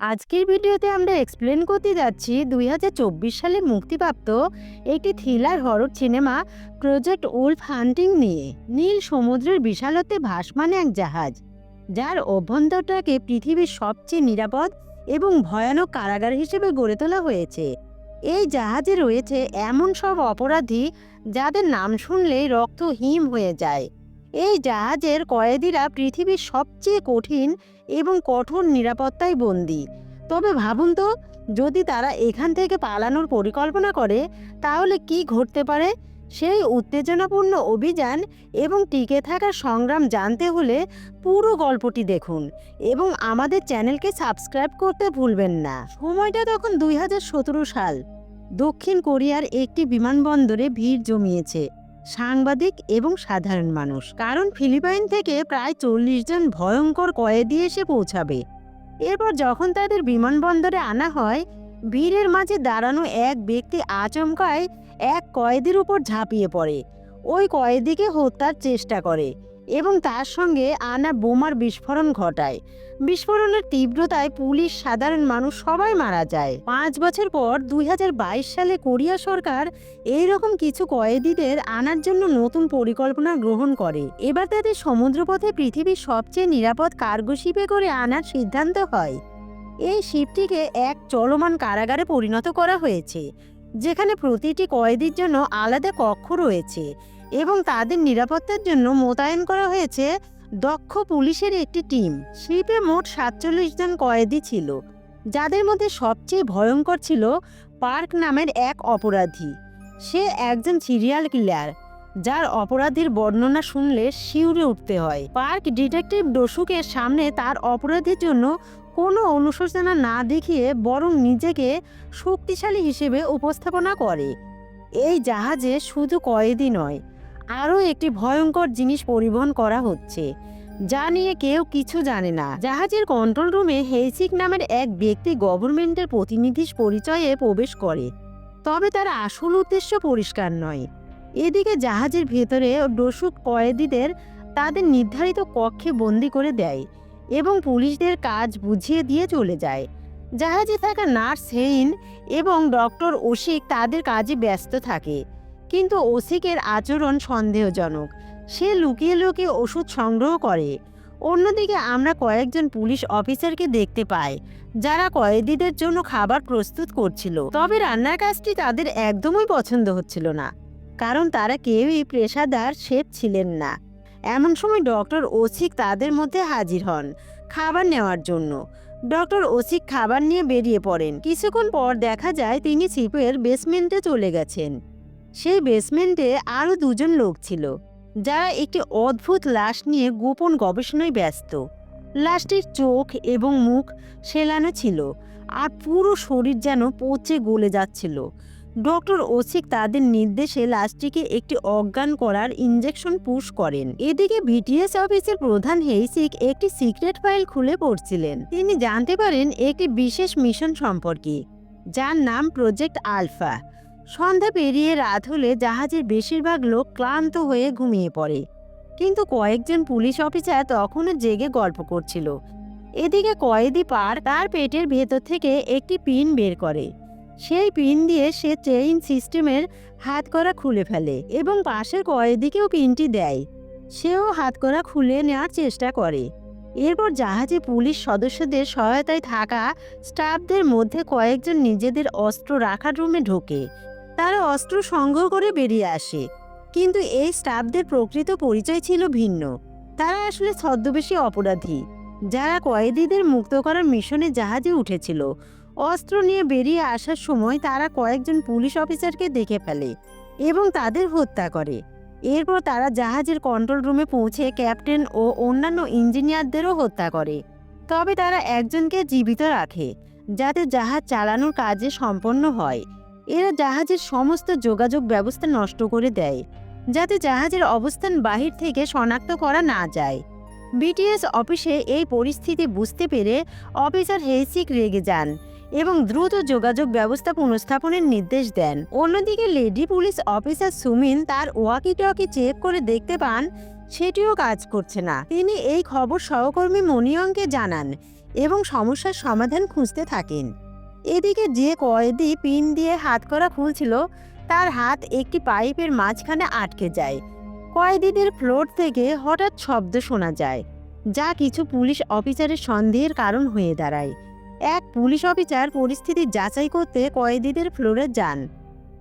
আজকের ভিডিওতে আমরা এক্সপ্লেন করতে যাচ্ছি দু হাজার চব্বিশ সালে মুক্তিপ্রাপ্ত একটি thriller horror cinema project wolf hunting নিয়ে। নীল সমুদ্রের বিশালতে ভাসমান এক জাহাজ, যার অভ্যন্তরটাকে পৃথিবীর সবচেয়ে নিরাপদ এবং ভয়ানক কারাগার হিসেবে গড়ে তোলা হয়েছে। এই জাহাজে রয়েছে এমন সব অপরাধী যাদের নাম শুনলেই রক্ত হিম হয়ে যায়। এই জাহাজের কয়েদিরা পৃথিবীর সবচেয়ে কঠিন এবং কঠোর নিরাপত্তায় বন্দী। তবে ভাবুন তো, যদি তারা এখান থেকে পালানোর পরিকল্পনা করে, তাহলে কি ঘটতে পারে? সেই উত্তেজনাপূর্ণ অভিযান এবং টিকে থাকার সংগ্রাম জানতে হলে পুরো গল্পটি দেখুন এবং আমাদের চ্যানেলকে সাবস্ক্রাইব করতে ভুলবেন না। সময়টা তখন দুই হাজার সতেরো সাল। দক্ষিণ কোরিয়ার একটি বিমানবন্দরে ভিড় জমিয়েছে। সাংবাদিক এবং সাধারণ মানুষ। কারণ ফিলিপাইন থেকে প্রায় চল্লিশ জন ভয়ঙ্কর কয়েদি এসে পৌঁছাবে। এরপর যখন তাদের বিমানবন্দরে আনা হয়, ভিড়ের মাঝে দাঁড়ানো এক ব্যক্তি আচমকায় এক কয়েদির উপর ঝাঁপিয়ে পড়ে। ওই কয়েদিকে হত্যার চেষ্টা করে। এবং তার সঙ্গে আনা বোমার বিস্ফোরণ ঘটায়। বিস্ফোরণের তীব্রতায় পুলিশ, সাধারণ মানুষ সবাই মারা যায়। পাঁচ বছর পর দুই হাজার বাইশ সালে কোরিয়া সরকার এই রকম কিছু কয়েদিদের আনার জন্য নতুন পরিকল্পনা গ্রহণ করে। এবার তাদের সমুদ্রপথে পৃথিবীর সবচেয়ে নিরাপদ কার্গো শিপে করে আনার সিদ্ধান্ত হয়। এই শিপটিকে এক চলমান কারাগারে পরিণত করা হয়েছে, যেখানে প্রতিটি কয়েদির জন্য আলাদা কক্ষ রয়েছে। এবং তাদের নিরাপত্তার জন্য মোতায়েন করা হয়েছে দক্ষ পুলিশের একটি টিম। শিপে মোট সাতচল্লিশ জন কয়েদি ছিল, যাদের মধ্যে সবচেয়ে ভয়ঙ্কর ছিল পার্ক নামের এক অপরাধী। সে একজন সিরিয়াল কিলার, যার অপরাধীর বর্ণনা শুনলে শিউরে উঠতে হয়। পার্ক ডিটেকটিভ ডসুকের সামনে তার অপরাধীর জন্য কোনো অনুশোচনা না দেখিয়ে বরং নিজেকে শক্তিশালী হিসেবে উপস্থাপনা করে। এই জাহাজে শুধু কয়েদি নয় আরও একটি ভয়ঙ্কর জিনিস পরিবহন করা হচ্ছে, যা নিয়ে কেউ কিছু জানে না। জাহাজের কন্ট্রোল রুমে হেইসিক নামের এক ব্যক্তি গভর্নমেন্টের প্রতিনিধির পরিচয়ে প্রবেশ করে, তবে তার আসল উদ্দেশ্য পরিষ্কার নয়। এদিকে জাহাজের ভেতরে ডসুক কয়েদিদের তাদের নির্ধারিত কক্ষে বন্দি করে দেয় এবং পুলিশদের কাজ বুঝিয়ে দিয়ে চলে যায়। জাহাজে থাকা নার্স হেইন এবং ডক্টর ওশিক তাদের কাজে ব্যস্ত থাকে। কিন্তু ওসিকের আচরণ সন্দেহজনক। সে লুকিয়ে লুকিয়ে ওষুধ সংগ্রহ করে। অন্যদিকে আমরা কয়েকজন পুলিশ অফিসারকে দেখতে পাই, যারা কয়েদিদের জন্য খাবার প্রস্তুত করছিল। তবে রান্নার কাজটি তাদের একদমই পছন্দ হচ্ছিল না, কারণ তারা কেউই পেশাদার শেফ ছিলেন না। এমন সময় ডক্টর ওসিক তাদের মধ্যে হাজির হন খাবার নেওয়ার জন্য। ডক্টর ওসিক খাবার নিয়ে বেরিয়ে পড়েন। কিছুক্ষণ পর দেখা যায় তিনি শিপের বেসমেন্টে চলে গেছেন। সেই বেসমেন্টে আরও দুজন লোক ছিল, যারা একটি অদ্ভুত লাশ নিয়ে গোপন গবেষণায় ব্যস্ত। লাশটির চোখ এবং মুখ সেলানো ছিল আর পুরো শরীর যেন পচে গলে যাচ্ছিল। ডক্টর ওসিক তাদের নির্দেশে লাশটিকে একটি অজ্ঞান করার ইঞ্জেকশন পুশ করেন। এদিকে ভিটিএস অফিসের প্রধান হেইসিক একটি সিক্রেট ফাইল খুলে পড়ছিলেন। তিনি জানতে পারেন একটি বিশেষ মিশন সম্পর্কে, যার নাম প্রজেক্ট আলফা সন্ধ্যা পেরিয়ে রাত হলে জাহাজের বেশিরভাগ লোক ক্লান্ত হয়ে ঘুমিয়ে পড়ে। কিন্তু কয়েকজন পুলিশ অফিসার তখনও জেগে গল্প করছিল। এদিকে কয়েদি পার তার পেটের ভেতর থেকে একটি পিন বের করে। সেই পিন দিয়ে সে চেইন সিস্টেমের হাতকড়া খুলে ফেলে এবং পাশের কয়েদিকেও পিনটি দেয়। সেও হাতকড়া খুলে নেওয়ার চেষ্টা করে। এরপর জাহাজে পুলিশ সদস্যদের সহায়তায় থাকা স্টাফদের মধ্যে কয়েকজন নিজেদের অস্ত্র রাখার রুমে ঢোকে। তারা অস্ত্র সংগ্রহ করে বেরিয়ে আসে। কিন্তু এই স্টাফদের প্রকৃত পরিচয় ছিল ভিন্ন। তারা আসলে ছদ্মবেশী অপরাধী, যারা কয়েদিদের মুক্ত করার মিশনে জাহাজে উঠেছিল। অস্ত্র নিয়ে বেরিয়ে আসার সময় তারা কয়েকজন পুলিশ অফিসারকে দেখে ফেলে এবং তাদের হত্যা করে। এরপর তারা জাহাজের কন্ট্রোল রুমে পৌঁছে ক্যাপ্টেন ও অন্যান্য ইঞ্জিনিয়ারদেরও হত্যা করে। তবে তারা একজনকে জীবিত রাখে, যাতে জাহাজ চালানোর কাজে সম্পন্ন হয়। এরা জাহাজের সমস্ত যোগাযোগ ব্যবস্থা নষ্ট করে দেয়, যাতে জাহাজের অবস্থান বাহির থেকে শনাক্ত করা না যায়। বিটিএস অফিসে এই পরিস্থিতি বুঝতে পেরে অফিসার হেসিক রেগে যান এবং দ্রুত যোগাযোগ ব্যবস্থা পুনঃস্থাপনের নির্দেশ দেন। অন্যদিকে লেডি পুলিশ অফিসার সুমিন তার ওয়াকি টকি চেক করে দেখতে পান, সেটিও কাজ করছে না। তিনি এই খবর সহকর্মী মনিয়ংকে জানান এবং সমস্যার সমাধান খুঁজতে থাকেন। এদিকে যে কয়েদি পিন দিয়ে হাত করা খুলছিল, তার হাত একটি পাইপের মাঝখানে আটকে যায়। কয়েদিদের ফ্লোর থেকে হঠাৎ শব্দ শোনা যায়, যা কিছু পুলিশ অফিসারের সন্দেহের কারণ হয়ে দাঁড়ায়। এক পুলিশ অফিসার পরিস্থিতি যাচাই করতে কয়েদিদের ফ্লোরে যান।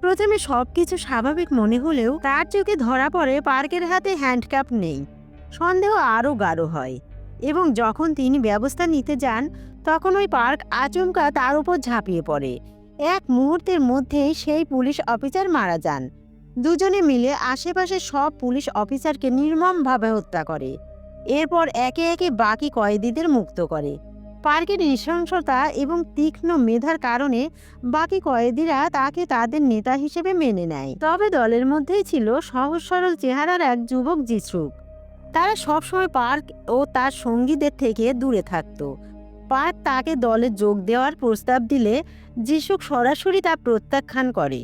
প্রথমে সব কিছু স্বাভাবিক মনে হলেও তার চোখে ধরা পড়ে পার্কের হাতে হ্যান্ডক্যাপ নেই। সন্দেহ আরও গাঢ় হয়। এবং যখন তিনি ব্যবস্থা নিতে যান, তখন ওই পার্ক আচমকা তার উপর ঝাঁপিয়ে পড়ে। এক মুহূর্তের মধ্যেই সেই পুলিশ অফিসার মারা যান। দুজনে মিলে আশেপাশে সব পুলিশ অফিসারকে নির্মমভাবে হত্যা করে। এরপর একে একে বাকি কয়েদিদের মুক্ত করে। পার্কের নৃশংসতা এবং তীক্ষ্ণ মেধার কারণে বাকি কয়েদিরা তাকে তাদের নেতা হিসেবে মেনে নেয়। তবে দলের মধ্যেই ছিল সহজ সরল চেহারার এক যুবক যিশুক। তারা সবসময় পার্ক ও তার সঙ্গীদের থেকে দূরে থাকত। পার্ক তাকে দলে যোগ দেওয়ার প্রস্তাব দিলে যিশুক সরাসরি তা প্রত্যাখ্যান করে।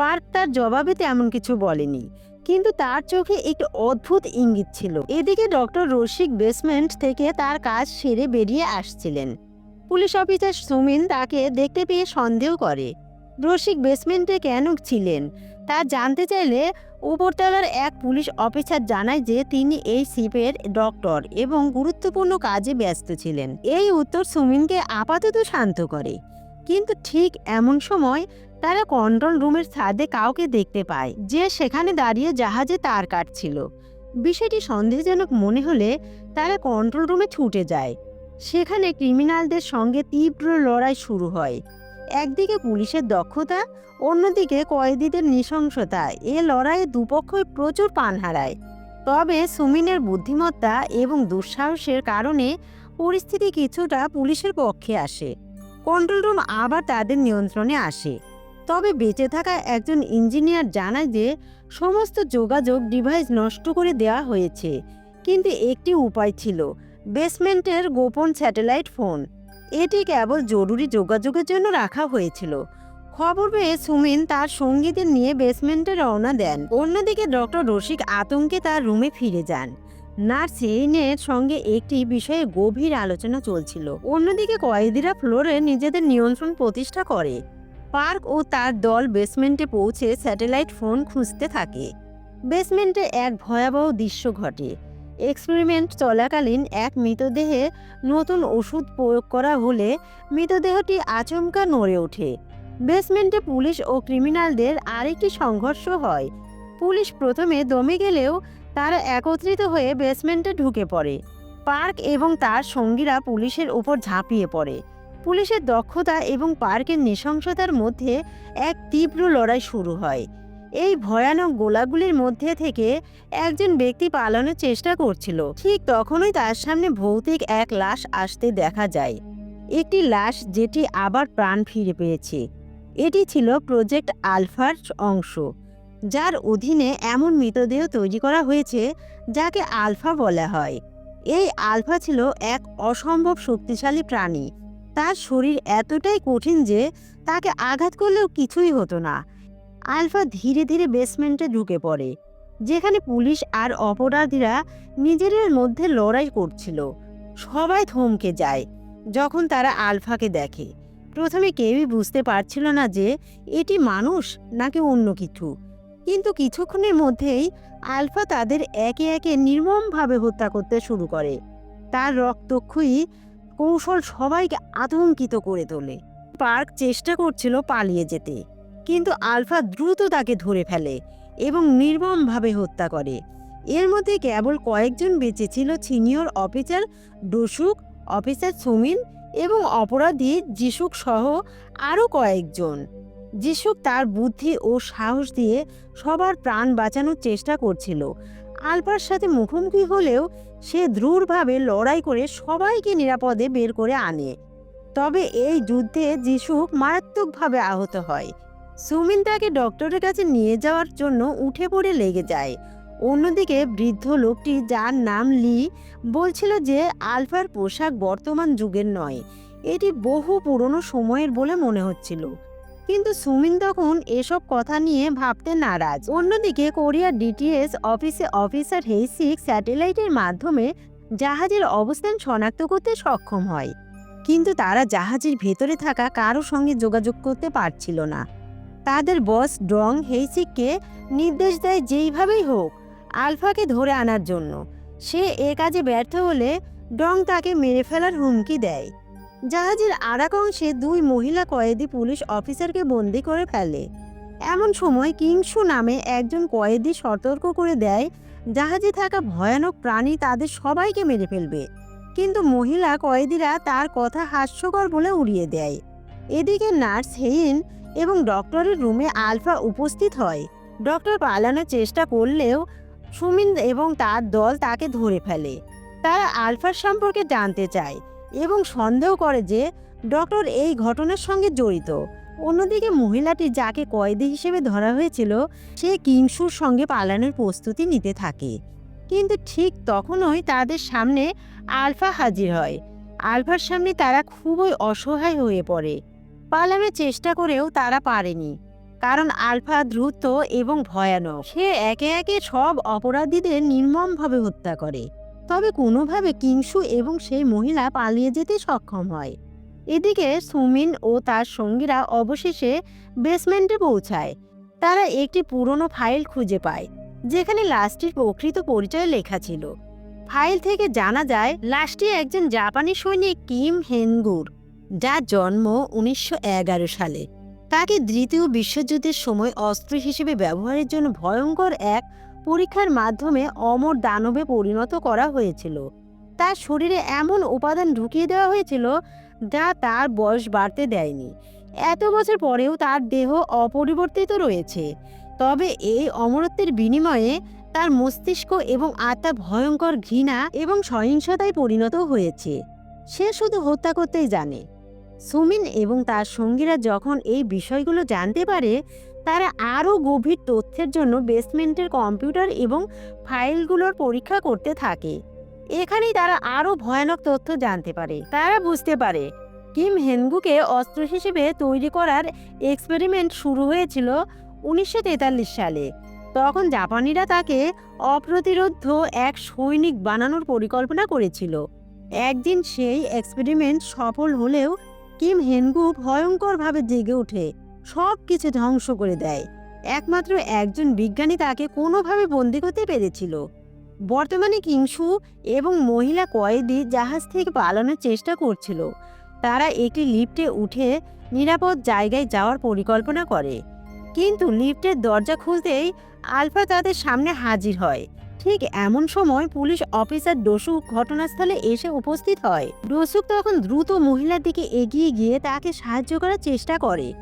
পার্ক তার জবাবে তেমন কিছু বলেনি, কিন্তু তার চোখে একটি অদ্ভুত ইঙ্গিত ছিল। এদিকে ডক্টর রসিক বেসমেন্ট থেকে তার কাজ সেরে বেরিয়ে আসছিলেন। পুলিশ অফিসার সুমিন তাকে দেখতে পেয়ে সন্দেহ করে। রসিক বেসমেন্টে কেন ছিলেন তা জানতে চাইলে উপরতলার এক পুলিশ অফিসার জানায় যে তিনি এই শিপের ডক্টর এবং গুরুত্বপূর্ণ কাজে ব্যস্ত ছিলেন। এই উত্তর সুমিনকে আপাতত শান্ত করে। কিন্তু ঠিক এমন সময় তারা কন্ট্রোল রুমের ছাদে কাউকে দেখতে পায়, যে সেখানে দাঁড়িয়ে জাহাজে তার কাটছিল। বিষয়টি সন্দেহজনক মনে হলে তারা কন্ট্রোল রুমে ছুটে যায়। সেখানে ক্রিমিনালদের সঙ্গে তীব্র লড়াই শুরু হয়। একদিকে পুলিশের দক্ষতা, অন্যদিকে কয়েদিদের নৃশংসতা। এ লড়াইয়ে দুপক্ষই প্রচুর পান হারায়। তবে সুমিনের বুদ্ধিমত্তা এবং দুঃসাহসের কারণে পরিস্থিতি কিছুটা পুলিশের পক্ষে আসে। কন্ট্রোল রুম আবার তাদের নিয়ন্ত্রণে আসে। তবে বেঁচে থাকা একজন ইঞ্জিনিয়ার জানায় যে, সমস্ত যোগাযোগ ডিভাইস নষ্ট করে দেওয়া হয়েছে। কিন্তু একটি উপায় ছিল, বেসমেন্টের গোপন স্যাটেলাইট ফোন। এটি কেবল জরুরি যোগাযোগের জন্য রাখা হয়েছিল। খবর পেয়ে সুমিন তার সঙ্গীদের নিয়ে বেসমেন্টে রওনা দেন। অন্যদিকে ডক্টর রসিক আতঙ্কে তার রুমে ফিরে যান। নার্স সেইনের সঙ্গে একটি বিষয়ে গভীর আলোচনা চলছিল। অন্যদিকে কয়েদিরা ফ্লোরে নিজেদের নিয়ন্ত্রণ প্রতিষ্ঠা করে। পার্ক ও তার দল বেসমেন্টে পৌঁছে স্যাটেলাইট ফোন খুঁজতে থাকে। বেসমেন্টে এক ভয়াবহ দৃশ্য ঘটে। এক্সপেরিমেন্ট চলাকালীন এক মৃতদেহে নতুন ওষুধ প্রয়োগ করা হলে মৃতদেহটি আচমকা নড়ে ওঠে। বেসমেন্টে পুলিশ ও ক্রিমিনালদের আরেকটি সংঘর্ষ হয়। পুলিশ প্রথমে দমে গেলেও তারা একত্রিত হয়ে বেসমেন্টে ঢুকে পড়ে। পার্ক এবং তার সঙ্গীরা পুলিশের উপর ঝাঁপিয়ে পড়ে। পুলিশের দক্ষতা এবং পার্কের নৃশংসতার মধ্যে এক তীব্র লড়াই শুরু হয়। এই ভয়ানক গোলাগুলির মধ্যে থেকে একজন ব্যক্তি পালানোর চেষ্টা করছিল। ঠিক তখনই তার সামনে ভৌতিক এক লাশ আসতে দেখা যায়। একটি লাশ যেটি আবার প্রাণ ফিরে পেয়েছে। এটি ছিল প্রজেক্ট আলফার অংশ, যার অধীনে এমন মৃতদেহ তৈরি করা হয়েছে যাকে আলফা বলা হয়। এই আলফা ছিল এক অসম্ভব শক্তিশালী প্রাণী। তার শরীর এতটাই কঠিন যে তাকে আঘাত করলেও কিছুই হতো না। আলফা ধীরে ধীরে বেসমেন্টে ঢুকে পড়ে, যেখানে পুলিশ আর অপরাধীরা নিজেদের মধ্যে লড়াই করছিল। সবাই থমকে যায়, যখন তারা আলফাকে দেখে। প্রথমে কেউই বুঝতে পারছিল না যে, এটি মানুষ নাকি অন্য কিছু। কিন্তু কিছুক্ষণের মধ্যেই আলফা তাদের একে একে নির্মমভাবে হত্যা করতে শুরু করে। তার রক্তক্ষয়ী কৌশল সবাইকে আতঙ্কিত করে তোলে। পার্ক চেষ্টা করছিল পালিয়ে যেতে। কিন্তু আলফা দ্রুত তাকে ধরে ফেলে এবং নির্মমভাবে হত্যা করে। এর মধ্যে কেবল কয়েকজন বেঁচে ছিল, সিনিয়র অফিসার ডসুক অফিসার সুমিন এবং অপরাধী যিশুক সহ আরও কয়েকজন। যিশুক তার বুদ্ধি ও সাহস দিয়ে সবার প্রাণ বাঁচানোর চেষ্টা করছিল। আলফার সাথে মুখোমুখি হলেও সে দ্রুরভাবে লড়াই করে সবাইকে নিরাপদে বের করে আনে। তবে এই যুদ্ধে যিশুক মারাত্মকভাবে আহত হয়। সুমিন তাকে ডক্টরের কাছে নিয়ে যাওয়ার জন্য উঠে পড়ে লেগে যায়। অন্যদিকে বৃদ্ধ লোকটি, যার নাম লি, বলছিল যে আলফার পোশাক বর্তমান যুগের নয়। এটি বহু পুরনো সময়ের বলে মনে হচ্ছিল। কিন্তু সুমিন তখন এসব কথা নিয়ে ভাবতে নারাজ। অন্যদিকে কোরিয়ার ডিটিএস অফিসে অফিসার হেইসিক স্যাটেলাইটের মাধ্যমে জাহাজের অবস্থান শনাক্ত করতে সক্ষম হয়। কিন্তু তারা জাহাজের ভেতরে থাকা কারও সঙ্গে যোগাযোগ করতে পারছিল না। তাদের বস ডং হেইসিককে নির্দেশ দেয় যেইভাবেই হোক আলফাকে ধরে আনার জন্য। সে এ কাজে ব্যর্থ হলে ডং তাকে মেরে ফেলার হুমকি দেয়। জাহাজের আরাক অংশে দুই মহিলা কয়েদি পুলিশ অফিসারকে বন্দি করে ফেলে। এমন সময় কিংসু নামে একজন কয়েদি সতর্ক করে দেয়, জাহাজে থাকা ভয়ানক প্রাণী তাদের সবাইকে মেরে ফেলবে। কিন্তু মহিলা কয়েদিরা তার কথা হাস্যকর বলে উড়িয়ে দেয়। এদিকে নার্স হেইন এবং ডক্টরের রুমে আলফা উপস্থিত হয়। ডক্টর পালানোর চেষ্টা করলেও সুমিন এবং তার দল তাকে ধরে ফেলে। তারা আলফার সম্পর্কে জানতে চায় এবং সন্দেহ করে যে ডক্টর এই ঘটনার সঙ্গে জড়িত। অন্যদিকে মহিলাটি যাকে কয়েদি হিসেবে ধরা হয়েছিল, সে কিংসুর সঙ্গে পালানোর প্রস্তুতি নিতে থাকে। কিন্তু ঠিক তখনই তাদের সামনে আলফা হাজির হয়। আলফার সামনে তারা খুবই অসহায় হয়ে পড়ে। পালানোর চেষ্টা করেও তারা পারেনি, কারণ আলফা দ্রুত এবং ভয়ানক। সে একে একে সব অপরাধীদের নির্মমভাবে হত্যা করে। তবে কোনোভাবে কিংসু এবং সেই মহিলা পালিয়ে যেতে সক্ষম হয়। এদিকে সুমিন ও তার সঙ্গীরা অবশেষে বেসমেন্টে পৌঁছায়। তারা একটি পুরনো ফাইল খুঁজে পায়, যেখানে লাশটির প্রকৃত পরিচয় লেখা ছিল। ফাইল থেকে জানা যায়, লাশটি একজন জাপানি সৈনিক কিম হেনগুর। যার জন্ম উনিশশো এগারো সালে। তাকে দ্বিতীয় বিশ্বযুদ্ধের সময় অস্ত্র হিসেবে ব্যবহারের জন্য ভয়ঙ্কর এক পরীক্ষার মাধ্যমে অমর দানবে পরিণত করা হয়েছিল। তার শরীরে এমন উপাদান ঢুকিয়ে দেওয়া হয়েছিল যা তার বয়স বাড়তে দেয়নি। এত বছর পরেও তার দেহ অপরিবর্তিত রয়েছে। তবে এই অমরত্বের বিনিময়ে তার মস্তিষ্ক এবং আত্মা ভয়ঙ্কর ঘৃণা এবং সহিংসতায় পরিণত হয়েছে। সে শুধু হত্যা করতেই জানে। সুমিন এবং তার সঙ্গীরা যখন এই বিষয়গুলো জানতে পারে, তারা আরও গভীর তথ্যের জন্য বেসমেন্টের কম্পিউটার এবং ফাইলগুলোর পরীক্ষা করতে থাকে। এখানেই তারা আরও ভয়ানক তথ্য জানতে পারে। তারা বুঝতে পারে, কিম হেনগুকে অস্ত্র হিসেবে তৈরি করার এক্সপেরিমেন্ট শুরু হয়েছিল উনিশশো তেতাল্লিশ সালে। তখন জাপানিরা তাকে অপ্রতিরোধ এক সৈনিক বানানোর পরিকল্পনা করেছিল। একদিন সেই এক্সপেরিমেন্ট সফল হলেও কিম হেনগু ভয়ঙ্করভাবে জেগে ওঠে সব কিছু ধ্বংস করে দেয়। একমাত্র একজন বিজ্ঞানী তাকে কোনোভাবে বন্দি করতে পেরেছিল। বর্তমানে কিংসু এবং মহিলা কয়েদি জাহাজ থেকে পালানোর চেষ্টা করছিল। তারা একটি লিফটে উঠে নিরাপদ জায়গায় যাওয়ার পরিকল্পনা করে। কিন্তু লিফটের দরজা খুলতেই আলফা তাদের সামনে হাজির হয়। ঠিক এমন সময় পুলিশ অফিসার ডসুক ঘটনাস্থলে এসে উপস্থিত হয়। ডসুক তখন দ্রুত মহিলার দিকে এগিয়ে গিয়ে তাকে সাহায্য করার চেষ্টা করে।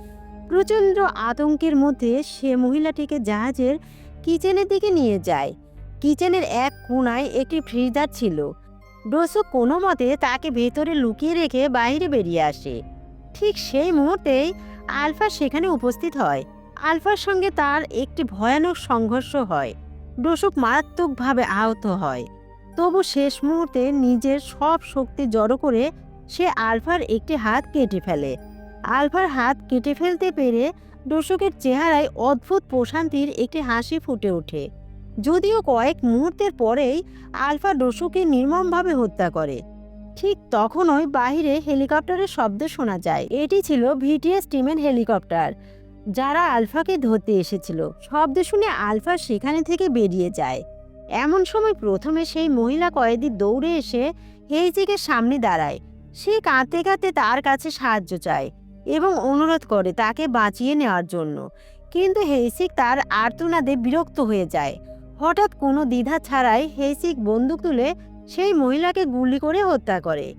প্রচণ্ড আতঙ্কের মধ্যে সে মহিলাটিকে জাহাজের কিচেনের দিকে নিয়ে যায়। কিচেনের এক কোনায় একটি ফ্রিজার ছিল। ডসুক কোনো মতে তাকে ভেতরে লুকিয়ে রেখে বাইরে বেরিয়ে আসে। ঠিক সেই মুহূর্তেই আলফা সেখানে উপস্থিত হয়। আলফার সঙ্গে তার একটি ভয়ানক সংঘর্ষ হয়। ডসুক মারাত্মকভাবে আহত হয়। তবু শেষ মুহূর্তে নিজের সব শক্তি জড়ো করে সে আলফার একটি হাত কেটে ফেলে। আলফার হাত কেটে ফেলতে পেরে ডসুকের চেহারায় অদ্ভুত প্রশান্তির একটি হাসি ফুটে ওঠে। যদিও কয়েক মুহূর্তের পরেই আলফা ডসুকে নির্মমভাবে হত্যা করে। ঠিক তখনই বাহিরে হেলিকপ্টারের শব্দ শোনা যায়। এটি ছিল ভিটিএস টিমের হেলিকপ্টার। যারা আলফাকে ধরতে এসেছিল। শব্দ শুনে আলফা সেখানে থেকে বেরিয়ে যায়। এমন সময় প্রথমে সেই মহিলা কয়েদি দৌড়ে এসে হেইজিকে সামনে দাঁড়ায়। সে কাঁদতে কাঁদতে তার কাছে সাহায্য চায় এবং অনুরোধ করে তাকে বাঁচিয়ে নেওয়ার জন্য। কিন্তু হেইসিক তার আর্তনাদে বিরক্ত হয়ে যায়। হঠাৎ কোনো দ্বিধা ছাড়াই হেইসিক বন্দুক তুলে সেই মহিলাকে গুলি করে হত্যা করে।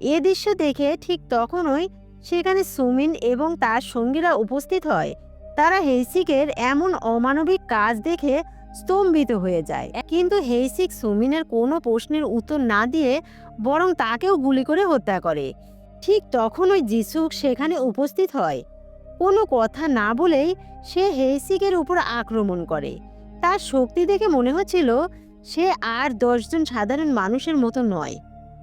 এ দৃশ্য দেখে ঠিক তখনই সেখানে সুমিন এবং তার সঙ্গীরা উপস্থিত হয়। তারা হেইসিকের এমন অমানবিক কাজ দেখে স্তম্ভিত হয়ে যায়। কিন্তু হেইসিক সুমিনের কোনো প্রশ্নের উত্তর না দিয়ে বরং তাকেও গুলি করে হত্যা করে। ঠিক তখন ওই যিসুক সেখানে উপস্থিত হয়। কোনো কথা না বলেই সে হেইসিকের উপর আক্রমণ করে। তার শক্তি দেখে মনে হচ্ছিল সে আর দশজন সাধারণ মানুষের মতো নয়।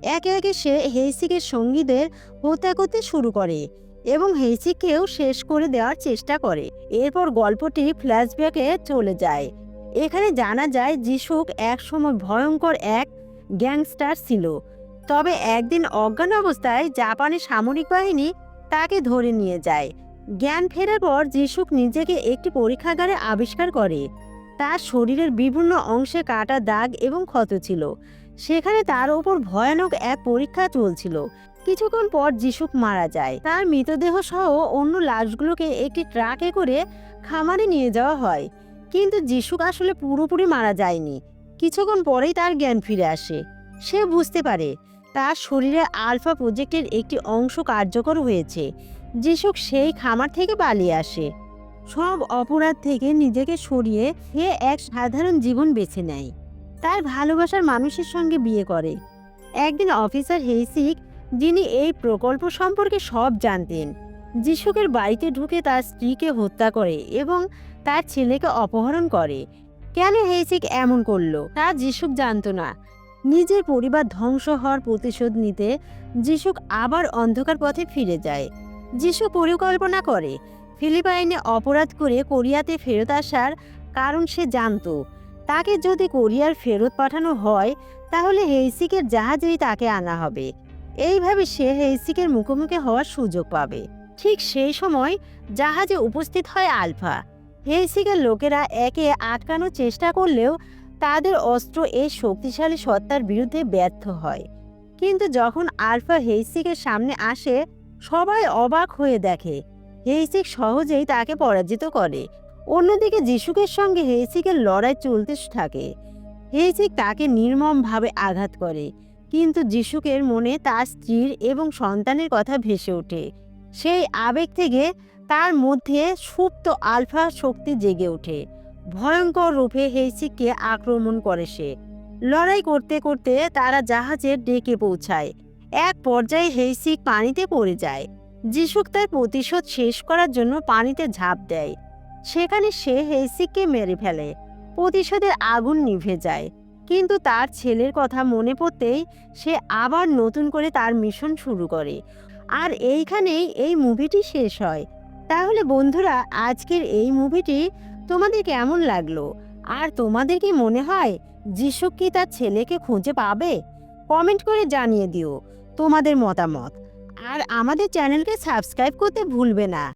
একে একে সে হেইসিকের সঙ্গীদের হত্যা করতে শুরু করে এবং হেইসিকেও শেষ করে দেওয়ার চেষ্টা করে। এরপর গল্পটি ফ্ল্যাশব্যাকে চলে যায়। এখানে জানা যায় যিশুক একসময় ভয়ঙ্কর এক গ্যাংস্টার ছিল। তবে একদিন অজ্ঞান অবস্থায় জাপানের সামরিক বাহিনী তাকে ধরে নিয়ে যায়। জ্ঞান ফেরার পর যিশুক নিজেকে একটি পরীক্ষাগারে আবিষ্কার করে। তার শরীরের বিভিন্ন অংশে কাটা দাগ এবং ক্ষত ছিল। সেখানে তার ওপর ভয়ানক এক পরীক্ষা চলছিল। কিছুক্ষণ পর যিশুক মারা যায়। তার মৃতদেহ সহ অন্য লাশগুলোকে একটি ট্রাকে করে খামারে নিয়ে যাওয়া হয়। কিন্তু যিশুক আসলে পুরোপুরি মারা যায়নি। কিছুক্ষণ পরেই তার জ্ঞান ফিরে আসে। সে বুঝতে পারে, তার শরীরে আলফা প্রজেক্টের একটি অংশ কার্যকর হয়েছে। যিশুক সেই খামার থেকে পালিয়ে আসে। সব অপরাধ থেকে নিজেকে সরিয়ে সে এক সাধারণ জীবন বেছে নেয়। তার ভালোবাসার মানুষের সঙ্গে বিয়ে করে। একদিন অফিসার হেইসিক যিনি এই প্রকল্প সম্পর্কে সব জানতেন, যিশুকের বাড়িতে ঢুকে তার স্ত্রীকে হত্যা করে এবং তার ছেলেকে অপহরণ করে। কেন হেইসিক এমন করল? তা যিশুক জানতো না। নিজের পরিবার ধ্বংস হওয়ার প্রতিশোধ নিতে যিশুক আবার অন্ধকার পথে ফিরে যায়। যিশু পরিকল্পনা করে, ফিলিপাইনে অপরাধ করে কোরিয়াতে ফেরত আসার কারণ সে জানতো। তাকে যদি কোরিয়ার ফেরত পাঠানো হয়, তাহলে হেইসিকের জাহাজেই তাকে আনা হবে। এইভাবে সে হেইসিকের মুখোমুখি হওয়ার সুযোগ পাবে। ঠিক সেই সময় জাহাজে উপস্থিত হয় আলফা। হেইসিকের লোকেরা একে আটকানোর চেষ্টা করলেও তাদের অস্ত্র এই শক্তিশালী সত্তার বিরুদ্ধে ব্যর্থ হয়। কিন্তু যখন আলফা হেইসিকের সামনে আসে, সবাই অবাক হয়ে দেখে। হেইসিক সহজেই তাকে পরাজিত করে। অন্যদিকে যিশুকের সঙ্গে হেইসিকের লড়াই চলতে থাকে। হেইসিক তাকে নির্মমভাবে আঘাত করে, কিন্তু যিশুকের মনে তার স্ত্রীর এবং সন্তানের কথা ভেসে ওঠে। সেই আবেগ থেকে তার মধ্যে সুপ্ত আলফা শক্তি জেগে ওঠে। ভয়ঙ্কর রূপে হেইসিককে আক্রমণ করে সে। লড়াই করতে করতে তারা জাহাজের ডেকে পৌঁছায়। এক পর্যায়ে হেইসিক পানিতে পড়ে যায়। যিশুক তার প্রতিশোধ শেষ করার জন্য পানিতে ঝাঁপ দেয়। সেখানে সে হেইসিককে মেরে ফেলে। প্রতিশোধের আগুন নিভে যায়। কিন্তু তার ছেলের কথা মনে পড়তেই সে আবার নতুন করে তার মিশন শুরু করে। আর এইখানেই এই মুভিটি শেষ হয়। তাহলে বন্ধুরা, আজকের এই মুভিটি তোমাদের কেমন লাগল? আর তোমাদের কি মনে হয় যিশু কি তার ছেলেকে খুঁজে পাবে? কমেন্ট করে জানিয়ে দিও তোমাদের মতামত। আর আমাদের চ্যানেলকে সাবস্ক্রাইব করতে ভুলবে না।